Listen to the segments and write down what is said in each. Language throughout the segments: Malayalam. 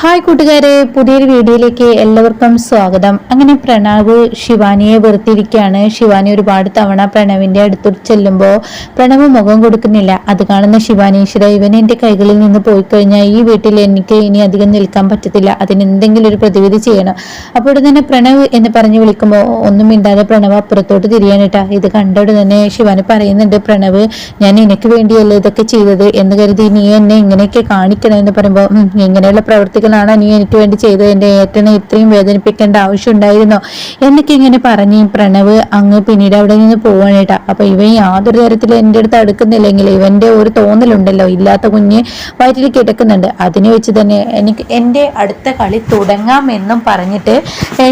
ഹായ് കൂട്ടുകാരെ പുതിയൊരു വീഡിയോയിലേക്ക് എല്ലാവർക്കും സ്വാഗതം. അങ്ങനെ പ്രണവ് ശിവാനിയെ വെറുത്തിരിക്കുകയാണ്. ശിവാനി ഒരുപാട് തവണ പ്രണവിന്റെ അടുത്ത് ചെല്ലുമ്പോൾ പ്രണവ് മുഖം കൊടുക്കുന്നില്ല. അത് കാണുന്ന ശിവാനീശ്വര ഇവൻ എന്റെ കൈകളിൽ നിന്ന് പോയി കഴിഞ്ഞാൽ ഈ വീട്ടിൽ എനിക്ക് ഇനി അധികം നിൽക്കാൻ പറ്റത്തില്ല. അതിന് എന്തെങ്കിലും ഒരു പ്രതിവിധി ചെയ്യണം. അപ്പോൾ തന്നെ പ്രണവ് എന്ന് പറഞ്ഞ് വിളിക്കുമ്പോൾ ഒന്നും മിണ്ടാതെ പ്രണവ് അപ്പുറത്തോട്ട് തിരിയാനിട്ടാ ഇത് കണ്ടോട് തന്നെ ശിവാനി പറയുന്നുണ്ട് പ്രണവ് ഞാൻ എനിക്ക് വേണ്ടിയല്ലേ ഇതൊക്കെ ചെയ്തത്? എന്ന് കരുതി നീ എന്നെ ഇങ്ങനെയൊക്കെ കാണിക്കണം എന്ന് പറയുമ്പോൾ ഇങ്ങനെയുള്ള ഇങ്ങനെയുള്ള പ്രവർത്തികളാണ് നീ എനിക്ക് വേണ്ടി ചെയ്തത് എന്റെ ഏട്ടനെ ഇത്രയും വേദനിപ്പിക്കേണ്ട ആവശ്യം ഉണ്ടായിരുന്നോ. എന്നൊക്കെ ഇങ്ങനെ പറഞ്ഞ് പ്രണവ് അങ്ങ് പിന്നീട് അവിടെ നിന്ന് പോവാനേട്ടാ അപ്പൊ ഇവൻ യാതൊരു തരത്തിൽ എന്റെ അടുത്ത് അടുക്കുന്നില്ലെങ്കിൽ ഇവന്റെ ഒരു തോന്നലുണ്ടല്ലോ. ഇല്ലാത്ത കുഞ്ഞ് വയറ്റിൽ കിടക്കുന്നുണ്ട്. അതിനെ വെച്ച് തന്നെ എനിക്ക് എന്റെ അടുത്ത കളി തുടങ്ങാം എന്നും പറഞ്ഞിട്ട്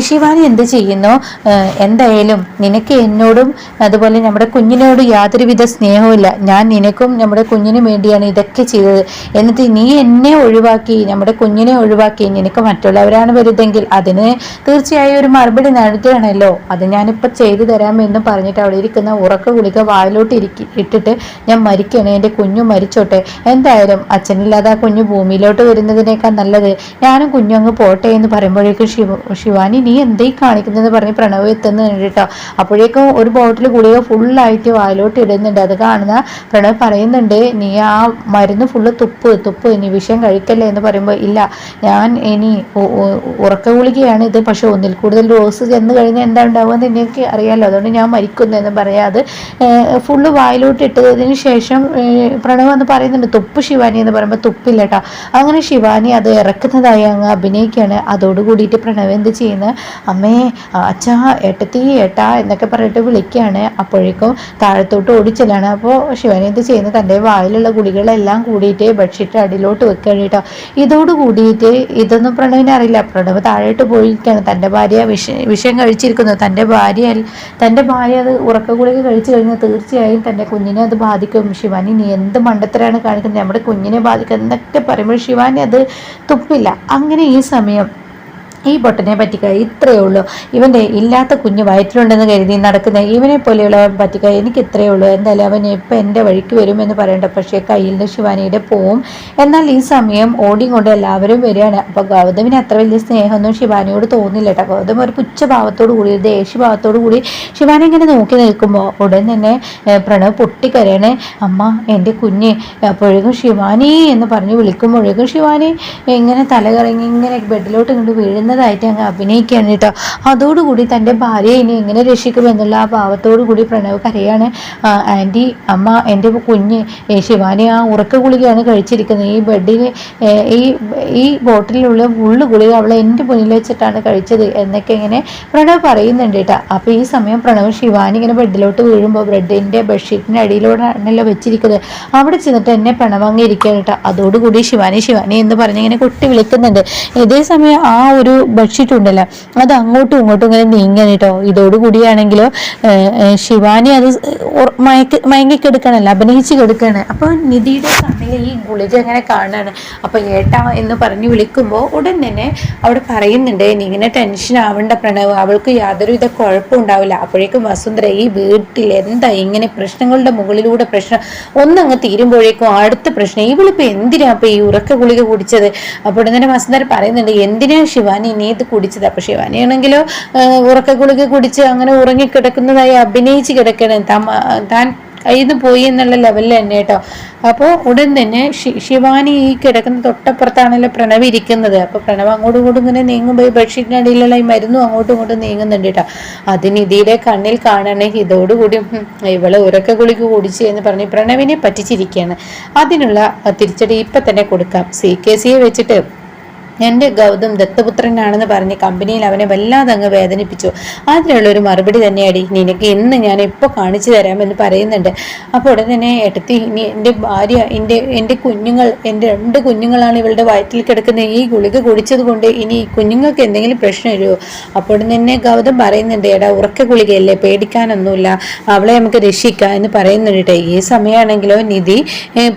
ശിവാനി എന്ത് ചെയ്യുന്നു? എന്തായാലും നിനക്ക് എന്നോടും അതുപോലെ നമ്മുടെ കുഞ്ഞിനോട് യാതൊരുവിധ സ്നേഹവുമില്ല. ഞാൻ നിനക്കും നമ്മുടെ കുഞ്ഞിനും വേണ്ടിയാണ് ഇതൊക്കെ ചെയ്തത്. എന്നിട്ട് നീ എന്നെ ഒഴിവാക്കി നമ്മുടെ കുഞ്ഞിനെ ഒഴിവാക്കി. നിനക്ക് മറ്റുള്ളവരാണ് വരുതെങ്കിൽ അതിന് തീർച്ചയായും ഒരു മറുപടി നൽകുകയാണല്ലോ അത് ഞാനിപ്പോൾ ചെയ്തു തരാമെന്ന് പറഞ്ഞിട്ട് അവിടെ ഇരിക്കുന്ന ഉറക്ക ഗുളിക വായിലോട്ട് ഇരിക്കി ഇട്ടിട്ട് ഞാൻ മരിക്കണേ. എന്റെ കുഞ്ഞു മരിച്ചോട്ടെ. എന്തായാലും അച്ഛനില്ലാതെ ആ കുഞ്ഞു ഭൂമിയിലോട്ട് വരുന്നതിനേക്കാൾ നല്ലത് ഞാനും കുഞ്ഞു അങ്ങ് പോട്ടെ എന്ന് പറയുമ്പോഴേക്കും ശിവ ശിവാനി നീ എന്തേ കാണിക്കുന്നതെന്ന് പറഞ്ഞ് പ്രണവ് എത്തുന്നു കേട്ടോ അപ്പോഴേക്കും ഒരു ബോട്ടിൽ ഗുളിക ഫുള്ളായിട്ട് വായിലോട്ട് ഇടുന്നുണ്ട്. അത് കാണുന്ന പ്രണവ് പറയുന്നുണ്ട് നീ ആ മരുന്ന് ഫുള്ള് തുപ്പ് തുപ്പ് നീ വിഷം കഴിക്കല്ലേ? എന്ന് പറയുമ്പോൾ ഇല്ല ഞാൻ ഇനി ഉറക്ക ഗുളികയാണ് ഇത്. പക്ഷേ ഒന്നിൽ കൂടുതൽ ഡോസ് ചെന്ന് കഴിഞ്ഞാൽ എന്താ ഉണ്ടാവുമെന്ന് എനിക്ക് അറിയാമല്ലോ അതുകൊണ്ട് ഞാൻ മരിക്കുന്നു എന്ന് പറയാതെ ഫുള്ള് വായിലോട്ട് ഇട്ടതിന് ശേഷം പ്രണവ് എന്ന് പറയുന്നുണ്ട് തുപ്പ് ശിവാനി എന്ന് പറയുമ്പോൾ തുപ്പില്ല കേട്ടോ. അങ്ങനെ ശിവാനി അത് ഇറക്കുന്നതായി അങ്ങ് അഭിനയിക്കുകയാണ്. അതോട് കൂടിയിട്ട് പ്രണവ് എന്ത് ചെയ്യുന്നത് അമ്മേ അച്ഛാ ഏട്ടത്തി ഏട്ടാ എന്നൊക്കെ പറഞ്ഞിട്ട് വിളിക്കുകയാണ്. അപ്പോഴേക്കും താഴത്തോട്ട് ഓടിച്ചെല്ലാണ്. അപ്പോൾ ശിവാനി എന്ത് ചെയ്യുന്നത് തന്റെ വായിലുള്ള ഗുളികളെല്ലാം കൂടിയിട്ട് ബെഡ്ഷീറ്റ് അടിയിലോട്ട് വെക്കുകയാണ് കേട്ടോ. ഇതോട് കൂടിയിട്ട് ഇതൊന്നും പ്രണവിനെ അറിയില്ല. പ്രണവ് താഴോട്ട് പോയിരിക്കുകയാണ്. തന്റെ ഭാര്യ വിഷ വിഷം കഴിച്ചിരിക്കുന്നു. തന്റെ ഭാര്യ തന്റെ ഭാര്യ അത് ഉറക്ക ഗുളിക കഴിച്ചു കഴിഞ്ഞാൽ തീർച്ചയായും തന്റെ കുഞ്ഞിനെ അത് ബാധിക്കും. ശിവാനി നീ എന്ത് മണ്ടത്തരാണ് കാണിക്കുന്നത്? നമ്മുടെ കുഞ്ഞിനെ ബാധിക്കും എന്നൊക്കെ പറയുമ്പോൾ ശിവാനി അത് തുപ്പില്ല. അങ്ങനെ ഈ സമയം ഈ പൊട്ടനെ പറ്റിക്ക ഇത്രയേ ഉള്ളൂ. ഇവന്റെ ഇല്ലാത്ത കുഞ്ഞ് വയറ്റിലുണ്ടെന്ന് കരുതി നടക്കുന്ന ഇവനെ പോലെയുള്ളവൻ പറ്റിക്ക എനിക്ക് ഇത്രയേ ഉള്ളൂ. എന്തായാലും അവൻ ഇപ്പം എന്റെ വഴിക്ക് വരും എന്ന് പറയേണ്ട. പക്ഷേ കയ്യിൽ നിന്ന് ശിവാനിയുടെ പോവും. എന്നാൽ ഈ സമയം ഓടിയും കൊണ്ട് എല്ലാവരും വരികയാണ്. അപ്പോൾ ഗൗതമിന് അത്ര വലിയ സ്നേഹമൊന്നും ശിവാനിയോട് തോന്നില്ല കേട്ടോ. ഗൗതം ഒരു പുച്ഛഭാവത്തോടു കൂടി ഒരു ദേഷ്യഭാവത്തോടു കൂടി ശിവാനി ഇങ്ങനെ നോക്കി നിൽക്കുമ്പോൾ ഉടൻ തന്നെ പ്രണവ് പൊട്ടിക്കരയാണ്. അമ്മ എന്റെ കുഞ്ഞ് അപ്പോഴേക്കും ശിവാനി എന്ന് പറഞ്ഞ് വിളിക്കുമ്പോഴേക്കും ശിവാനി ഇങ്ങനെ തലകറങ്ങി ഇങ്ങനെ ബെഡിലോട്ട് ഇങ്ങോട്ട് വീഴുന്നതായിട്ട് അങ്ങ് അഭിനയിക്കുകയാണ് കേട്ടോ. അതോടുകൂടി തന്റെ ഭാര്യയെ ഇനി എങ്ങനെ രക്ഷിക്കുമെന്നുള്ള ആ ഭാവത്തോടു കൂടി പ്രണവ് കരയാണ്. ആന്റി അമ്മ എന്റെ കുഞ്ഞ് ശിവാനി ആ ഉറക്ക ഗുളികയാണ് കഴിച്ചിരിക്കുന്നത്. ഈ ബെഡിന് ഈ ഈ ബോട്ടിലുള്ള ഉള്ളു ഗുളിക അവൾ എന്റെ മുന്നിൽ വെച്ചിട്ടാണ് കഴിച്ചത് എന്നൊക്കെ ഇങ്ങനെ പ്രണവ് പറയുന്നുണ്ട് കേട്ടോ. അപ്പോൾ ഈ സമയം പ്രണവ് ശിവാനി ഇങ്ങനെ ബെഡിലോട്ട് വീഴുമ്പോൾ ബ്രെഡിന്റെ ബെഡ്ഷീറ്റിന്റെ അടിയിലൂടെയാണല്ലോ വെച്ചിരിക്കുന്നത്. അവിടെ ചെന്നിട്ട് എന്നെ പ്രണവങ്ങി ഇരിക്കുകയാണ് കേട്ടോ. അതോടുകൂടി ശിവാനി ശിവാനി എന്ന് പറഞ്ഞ് ഇങ്ങനെ കുട്ടി വിളിക്കുന്നുണ്ട്. ഇതേ സമയം ആ ഒരു ബെഡ്ഷീറ്റ് ഉണ്ടല്ലോ. അത് അങ്ങോട്ടും ഇങ്ങോട്ടും ഇങ്ങനെ നീങ്ങാൻ കേട്ടോ. ഇതോടുകൂടിയാണെങ്കിലോ ശിവാനി അത് മയക്ക് മയങ്ങി കിടക്കണല്ലോ അഭിനയിച്ച് കിടക്കുകയാണ് അപ്പോൾ നിധിയുടെ കണ്ണിൽ ഈ ഗുളിക അങ്ങനെ കാണാണ്. അപ്പോൾ ഏട്ടാ എന്ന് പറഞ്ഞ് വിളിക്കുമ്പോൾ ഉടൻ തന്നെ അവിടെ പറയുന്നുണ്ട് ഇങ്ങനെ ടെൻഷൻ ആവേണ്ട പ്രണവ്. അവൾക്ക് യാതൊരുവിധ കുഴപ്പം ഉണ്ടാവില്ല. അപ്പോഴേക്കും വസുന്ധര ഈ വീട്ടിൽ എന്താ ഇങ്ങനെ പ്രശ്നങ്ങളുടെ മുകളിലൂടെ പ്രശ്നം? ഒന്നങ്ങ് തീരുമ്പോഴേക്കും അടുത്ത പ്രശ്നം. ഇവളിപ്പോൾ എന്തിനാ അപ്പോൾ ഈ ഉറക്ക ഗുളിക കുടിച്ചത്? അപ്പോൾ ഉടൻ തന്നെ വസുന്ധര പറയുന്നുണ്ട് എന്തിനാ ശിവാനി നീ കുടിച്ചതാ. പക്ഷെ ആഹ്, ഉറക്ക ഗുളിക കുടിച്ച് അങ്ങനെ ഉറങ്ങിക്കിടക്കുന്നതായി അഭിനയിച്ച് കിടക്കണം. താൻ കയ്യിൽ നിന്ന് പോയി എന്നുള്ള ലെവലിൽ തന്നെ കേട്ടോ. അപ്പോൾ ഉടൻ തന്നെ ശിവാനി ഈ കിടക്കുന്ന തൊട്ടപ്പുറത്താണല്ലോ പ്രണവ് ഇരിക്കുന്നത്. അപ്പോൾ പ്രണവ് അങ്ങോട്ടും ഇങ്ങോട്ടും ഇങ്ങനെ നീങ്ങുമ്പോൾ ഈ ബെഡ്ഷീറ്റിനടിയിലുള്ള ഈ മരുന്നും അങ്ങോട്ടും ഇങ്ങോട്ടും നീങ്ങുന്നുണ്ട് കേട്ടോ. അത് നിധിയുടെ കണ്ണിൽ കാണണേ. ഇതോടുകൂടി ഇവളെ ഉറക്ക ഗുളിക കുടിച്ച് എന്ന് പറഞ്ഞ് പ്രണവിനെ പറ്റിച്ചിരിക്കുകയാണ്. അതിനുള്ള തിരിച്ചടി ഇപ്പം തന്നെ കൊടുക്കാം. സി കെ സിയെ വെച്ചിട്ട് എന്റെ ഗൗതം ദത്തപുത്രനാണെന്ന് പറഞ്ഞ് കമ്പനിയിൽ അവനെ വല്ലാതെ അങ്ങ് വേദനിപ്പിച്ചു. അതിനുള്ള ഒരു മറുപടി തന്നെയാടി. നിനക്ക് ഇന്ന് ഞാൻ ഇപ്പോൾ കാണിച്ചു തരാമെന്ന് പറയുന്നുണ്ട്. അപ്പോൾ ഉടൻ തന്നെ എടുത്തി ഇനി എന്റെ ഭാര്യ എന്റെ എന്റെ കുഞ്ഞുങ്ങൾ എന്റെ രണ്ട് കുഞ്ഞുങ്ങളാണ് ഇവളുടെ വയറ്റിൽ കിടക്കുന്ന ഈ ഗുളിക കുടിച്ചത് കൊണ്ട് ഇനി ഈ കുഞ്ഞുങ്ങൾക്ക് എന്തെങ്കിലും പ്രശ്നം വരുമോ? അപ്പോൾ തന്നെ ഗൗതം പറയുന്നുണ്ട് എടാ ഉറക്ക ഗുളികയല്ലേ? പേടിക്കാനൊന്നുമില്ല. അവളെ നമുക്ക് രക്ഷിക്കാം എന്ന് പറയുന്നുണ്ട് ഈ സമയമാണെങ്കിലോ നിധി?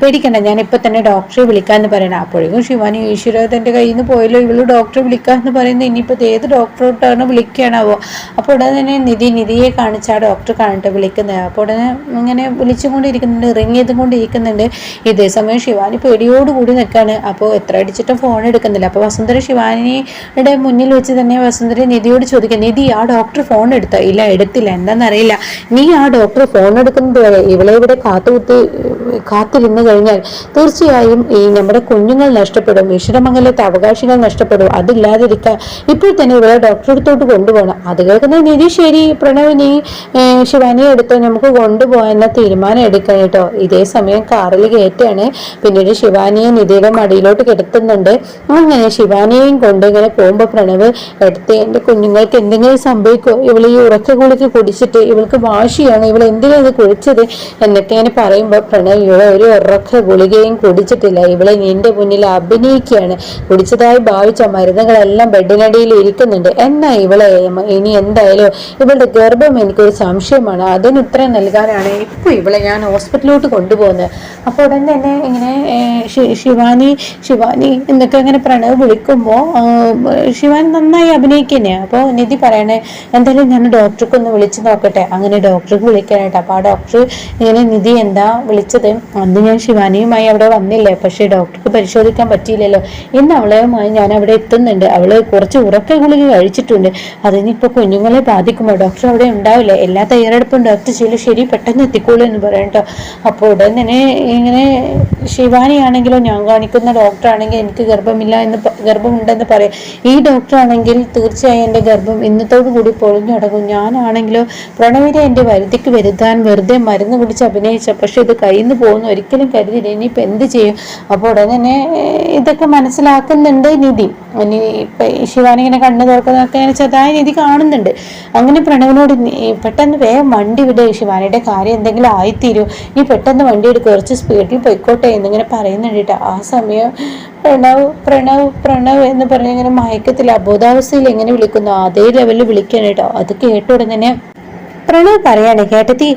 പേടിക്കണ്ട. ഞാൻ ഇപ്പൊ തന്നെ ഡോക്ടറെ വിളിക്കാന്ന് പറയണം. അപ്പോഴേക്കും ശിവാനി ഈശ്വര കയ്യിൽ നിന്ന് പോയല്ലോ ഇവൾ ഡോക്ടറെ വിളിക്കാന്ന് പറയുന്നത് ഇനിയിപ്പോൾ ഏത് ഡോക്ടറോട്ടാണ് വിളിക്കുകയാണാവോ അപ്പോൾ ഉടനെ തന്നെ നിധി നിധിയെ കാണിച്ച് ആ ഡോക്ടർ കാണിട്ട് വിളിക്കുന്നത് അപ്പോൾ ഉടനെ ഇങ്ങനെ വിളിച്ചുകൊണ്ടിരിക്കുന്നുണ്ട് റിങ് ചെയ്തുകൊണ്ടിരിക്കുന്നുണ്ട് ഇതേ സമയം ശിവാനി പേടിയോടുകൂടി നിൽക്കുകയാണ് അപ്പോൾ എത്ര അടിച്ചിട്ടും ഫോൺ എടുക്കുന്നില്ല. അപ്പോൾ വസുന്ധര ശിവാനിയുടെ മുന്നിൽ വെച്ച് തന്നെ വസുന്ധര നിധിയോട് ചോദിക്കുക നിധി ആ ഡോക്ടർ ഫോൺ എടുത്തോ? ഇല്ല എടുത്തില്ല. എന്താണെന്നറിയില്ല നീ ആ ഡോക്ടർ ഫോൺ എടുക്കുന്നത് വരെ ഇവളെ ഇവിടെ കാത്തുകുത്തി കാത്തിരുന്ന് കഴിഞ്ഞാൽ തീർച്ചയായും ഈ നമ്മുടെ കുഞ്ഞുങ്ങൾ നഷ്ടപ്പെടും. ഈശ്വരമംഗലത്തെ അവകാശികൾ നഷ്ടപ്പെടും. അതില്ലാതിരിക്കാൻ ഇപ്പോൾ തന്നെ ഇവളെ ഡോക്ടറെ അടുത്തോട്ട് കൊണ്ടുപോകണം. അത് കേൾക്കുന്ന നിധി ശരി പ്രണവ് നീ ശിവാനിയെ എടുത്തോ നമുക്ക് കൊണ്ടുപോകാൻ തീരുമാനം എടുക്കണം കേട്ടോ. ഇതേ സമയം കാറിൽ കയറ്റാണ് പിന്നീട് ശിവാനിയെ നിധിയുടെ മടിയിലോട്ട് കിടത്തുന്നുണ്ട്. അങ്ങനെ ശിവാനിയെയും കൊണ്ട് ഇങ്ങനെ പോകുമ്പോൾ പ്രണവ് എടുത്ത് എന്റെ കുഞ്ഞുങ്ങൾക്ക് എന്തെങ്കിലും സംഭവിക്കോ? ഇവൾ ഈ ഉറക്ക കുളിക്ക് കുടിച്ചിട്ട് ഇവൾക്ക് വാശിയാണ്? ഇവൾ എന്തിനാ ഇത് കുടിച്ചത്? എന്നൊക്കെ ഇങ്ങനെ പറയുമ്പോൾ പ്രണവ് ഇവളെ ഒരു ഉറക്ക ഗുളികയും കുടിച്ചിട്ടില്ല. ഇവളെ നിന്റെ മുന്നിൽ അഭിനയിക്കുകയാണ്. കുടിച്ചതായി ഭാവിച്ച മരുന്നുകളെല്ലാം ബെഡിനടിയിൽ ഇരിക്കുന്നുണ്ട്. എന്നാ ഇവളെ ഇനി എന്തായാലും ഇവളുടെ ഗർഭം എനിക്കൊരു സംശയമാണ്. അതിന് ഉത്തരം നൽകാനാണ് ഇപ്പൊ ഇവളെ ഞാൻ ഹോസ്പിറ്റലിലോട്ട് കൊണ്ടുപോകുന്നത്. അപ്പോൾ ഉടൻ തന്നെ ഇങ്ങനെ ശിവാനി ശിവാനി എന്നൊക്കെ ഇങ്ങനെ പ്രണവ് വിളിക്കുമ്പോൾ ശിവാനി നന്നായി അഭിനയിക്കുന്നേ അപ്പോൾ നിധി പറയണേ എന്തായാലും ഞാൻ ഡോക്ടർക്ക് ഒന്ന് വിളിച്ചു നോക്കട്ടെ. അങ്ങനെ ഡോക്ടർക്ക് വിളിക്കാനായിട്ട്. അപ്പോൾ ആ ഡോക്ടർ ഇങ്ങനെ നിധി എന്താ വിളിച്ചത്? അന്ന് ഞാൻ ശിവാനിയുമായി അവിടെ വന്നില്ലേ? പക്ഷേ ഡോക്ടർക്ക് പരിശോധിക്കാൻ പറ്റിയില്ലല്ലോ. ഇന്ന് അവളെയുമായി ഞാൻ അവിടെ എത്തുന്നുണ്ട്. അവൾ കുറച്ച് ഉറക്ക ഗുളിക കഴിച്ചിട്ടുണ്ട്. അതിനിപ്പോൾ കുഞ്ഞുങ്ങളെ ബാധിക്കുമോ? ഡോക്ടർ അവിടെ ഉണ്ടാവില്ല? എല്ലാ തയ്യാറെടുപ്പും ഡോക്ടർ ചെയ്യലും ശരി പെട്ടെന്ന് എത്തിക്കോളൂ എന്ന് പറയട്ടോ അപ്പോൾ ഉടൻ തന്നെ ഇങ്ങനെ ശിവാനിയാണെങ്കിലോ ഞാൻ കാണിക്കുന്ന ഡോക്ടർ ആണെങ്കിൽ എനിക്ക് ഗർഭമില്ല എന്ന് ഗർഭമുണ്ടെന്ന് പറയും. ഈ ഡോക്ടർ ആണെങ്കിൽ തീർച്ചയായും എന്റെ ഗർഭം ഇന്നത്തോടു കൂടി പൊളിഞ്ഞടങ്ങും ഞാനാണെങ്കിലോ പ്രണവിനെ എന്റെ വരുതിക്ക് വരുത്താൻ വെറുതെ മരുന്ന് കുടിച്ച് അഭിനയിച്ച പക്ഷെ ഇത് കയ്യിൽ നിന്ന് പോകുന്നു. ഒരിക്കലും കരുതിയില്ല ഇനിയിപ്പോൾ എന്ത് ചെയ്യും? അപ്പോൾ ഉടനെ ഇതൊക്കെ മനസ്സിലാക്കുന്നുണ്ട്. നിധി ഇനി ഇപ്പം ശിവാനി ഇങ്ങനെ കണ്ണു തുറക്കുന്നതൊക്കെ ഇങ്ങനെ ചെറുതായ നിധി കാണുന്നുണ്ട്. അങ്ങനെ പ്രണവിനോട് പെട്ടെന്ന് വേഗം വണ്ടി വിട് ശിവാനിയുടെ കാര്യം എന്തെങ്കിലും ആയിത്തീരൂ. നീ പെട്ടെന്ന് വണ്ടി എടുക്കുക കുറച്ച് സ്പീഡിൽ പൊയ്ക്കോട്ടെ എന്നിങ്ങനെ പറയുന്നുണ്ട് കേട്ടോ. ആ സമയം പ്രണവ് പ്രണവ് പ്രണവ് എന്ന് പറഞ്ഞ് ഇങ്ങനെ മയക്കത്തിൽ അബോധാവസ്ഥയിൽ എങ്ങനെ വിളിക്കുന്നു അതേ ലെവലിൽ വിളിക്കണം കേട്ടോ. അത് കേട്ട ഉടനെ പ്രണവ് പറയാണ്. കേട്ടത്തി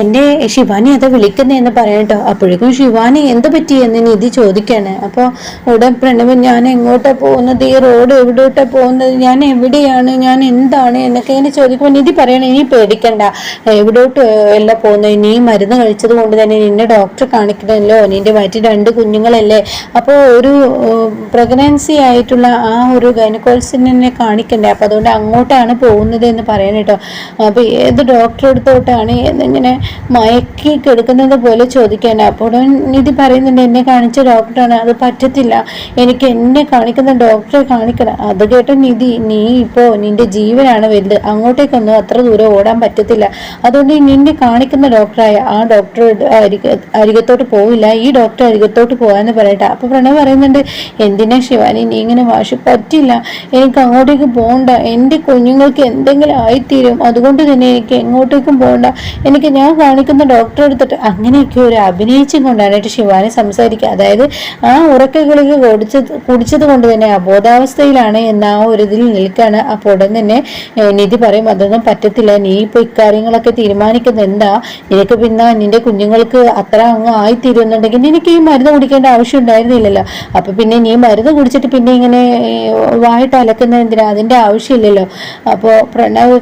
എന്നെ ശിവാനി അത് വിളിക്കുന്നേ എന്ന് പറയട്ടോ അപ്പോഴേക്കും ശിവാനി എന്ത് പറ്റി? എന്ന് നിധി ചോദിക്കാണ്. അപ്പോൾ ഉടൻ പ്രണവ് ഞാൻ എങ്ങോട്ടാ പോകുന്നത്? ഈ റോഡ് എവിടോട്ടാ പോകുന്നത്? ഞാൻ എവിടെയാണ്? ഞാൻ എന്താണ്? എന്നൊക്കെ ഇങ്ങനെ ചോദിക്കുമ്പോൾ നിധി പറയണ ഇനി പേടിക്കണ്ട. എവിടോട്ട് അല്ല പോകുന്നത് നീ മരുന്ന് കഴിച്ചത് കൊണ്ട് തന്നെ നിന്നെ ഡോക്ടറെ കാണിക്കണമല്ലോ നിന്റെ വയറ്റിൽ രണ്ട് കുഞ്ഞുങ്ങളല്ലേ? അപ്പോൾ ഒരു പ്രഗ്നൻസി ആയിട്ടുള്ള ആ ഒരു ഗൈനക്കോൾസിനെ കാണിക്കണ്ടേ? അപ്പോൾ അതുകൊണ്ട് അങ്ങോട്ടാണ് പോകുന്നത് എന്ന് പറയണം കേട്ടോ അപ്പോൾ ഏത് ഡോക്ടറെ അടുത്തോട്ടാണ് എന്നിങ്ങനെ മയക്കി കെടുക്കുന്നത് പോലെ ചോദിക്കാൻ അപ്പോൾ നിധി പറയുന്നുണ്ട് എന്നെ കാണിച്ച ഡോക്ടറാണ് അത് പറ്റത്തില്ല. എനിക്ക് എന്നെ കാണിക്കുന്ന ഡോക്ടറെ കാണിക്കണം. അത് കേട്ട നിധി നീ ഇപ്പോൾ നിന്റെ ജീവനാണ് വലുത്. അങ്ങോട്ടേക്കൊന്നും അത്ര ദൂരം ഓടാൻ പറ്റത്തില്ല. അതുകൊണ്ട് നിന്നെ കാണിക്കുന്ന ഡോക്ടറായ ആ ഡോക്ടർ അരിക അരികത്തോട്ട് പോവില്ല. ഈ ഡോക്ടർ അരികത്തോട്ട് പോകാന്ന് പറയട്ടെ. അപ്പൊ പ്രണവ് പറയുന്നുണ്ട് എന്തിനാ ശിവാനി നീ ഇങ്ങനെ വാശി പറ്റില്ല. എനിക്ക് അങ്ങോട്ടേക്ക് പോകണ്ട എന്റെ കുഞ്ഞുങ്ങൾക്ക് എന്തെങ്കിലും ആയിത്തീരും. അതുകൊണ്ട് തന്നെ എനിക്ക് എങ്ങോട്ടേക്കും പോകണ്ട. എനിക്ക് ഞാൻ കാണിക്കുന്ന ഡോക്ടറെ എടുത്തിട്ട് അങ്ങനെയൊക്കെ ഒരു അഭിനയിച്ചും കൊണ്ടാണ് ശിവാനി സംസാരിക്കുക. അതായത് ആ ഉറക്ക ഗുളിക കുടിച്ചത് കുടിച്ചത് കൊണ്ട് തന്നെ അബോധാവസ്ഥയിലാണ് എന്ന ആ ഒരു ഇതിൽ നിൽക്കുകയാണ്. അപ്പോൾ ഉടൻ തന്നെ നിധി പറയും അതൊന്നും പറ്റത്തില്ല. നീ ഇപ്പോൾ ഇക്കാര്യങ്ങളൊക്കെ തീരുമാനിക്കുന്നത് എന്താ? നിനക്ക് പിന്നെ നിന്റെ കുഞ്ഞുങ്ങൾക്ക് അത്ര അങ്ങ് ആയിത്തീരുന്നുണ്ടെങ്കിൽ നിനക്ക് ഈ മരുന്ന് കുടിക്കേണ്ട ആവശ്യം ഉണ്ടായിരുന്നില്ലല്ലോ. അപ്പൊ പിന്നെ നീ മരുന്ന് കുടിച്ചിട്ട് പിന്നെ ഇങ്ങനെ വായിട്ട് അലക്കുന്നത് എന്തിനാ? അതിന്റെ ആവശ്യമില്ലല്ലോ. അപ്പോൾ പ്രണവ്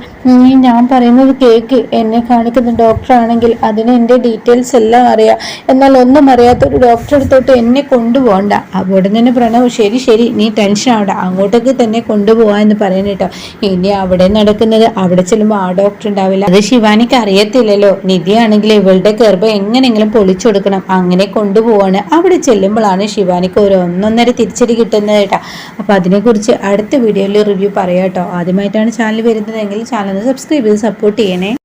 ഞാൻ പറയുന്നത് കേക്ക് എന്നെ കാണിക്കുന്ന ഡോക്ടർ ആണെങ്കിൽ അതിന് എന്റെ ഡീറ്റെയിൽസ് എല്ലാം അറിയാം. എന്നാൽ ഒന്നും അറിയാത്ത ഒരു ഡോക്ടറെ അടുത്തോട്ട് എന്നെ കൊണ്ടുപോകണ്ട. അപ്പോൾ തന്നെ പ്രണവ് ശരി ശരി നീ ടെൻഷൻ ആവണ്ട. അങ്ങോട്ടേക്ക് തന്നെ കൊണ്ടുപോകാം എന്ന് പറയുന്നത് കേട്ടോ. ഇനി അവിടെ നടക്കുന്നത് അവിടെ ചെല്ലുമ്പോൾ ആ ഡോക്ടർ ഉണ്ടാവില്ല. അത് ശിവാനിക്ക് അറിയത്തില്ലല്ലോ. നിധിയാണെങ്കിൽ ഇവളുടെ ഗർഭം എങ്ങനെയെങ്കിലും പൊളിച്ചു കൊടുക്കണം. അങ്ങനെ കൊണ്ടുപോവാണ്. അവിടെ ചെല്ലുമ്പോഴാണ് ശിവാനിക്ക് ഒരു ഒന്നൊന്നര തിരിച്ചടി കിട്ടുന്നത് കേട്ടോ. അപ്പോൾ അതിനെക്കുറിച്ച് അടുത്ത വീഡിയോയിൽ റിവ്യൂ പറയാം കേട്ടോ. ആദ്യമായിട്ടാണ് ചാനൽ വരുന്നതെങ്കിൽ ചാനൽ സബ്സ്ക്രൈബ് ചെയ്ത് സപ്പോർട്ട് ചെയ്യണേ. ಇದ್ದೇನೆ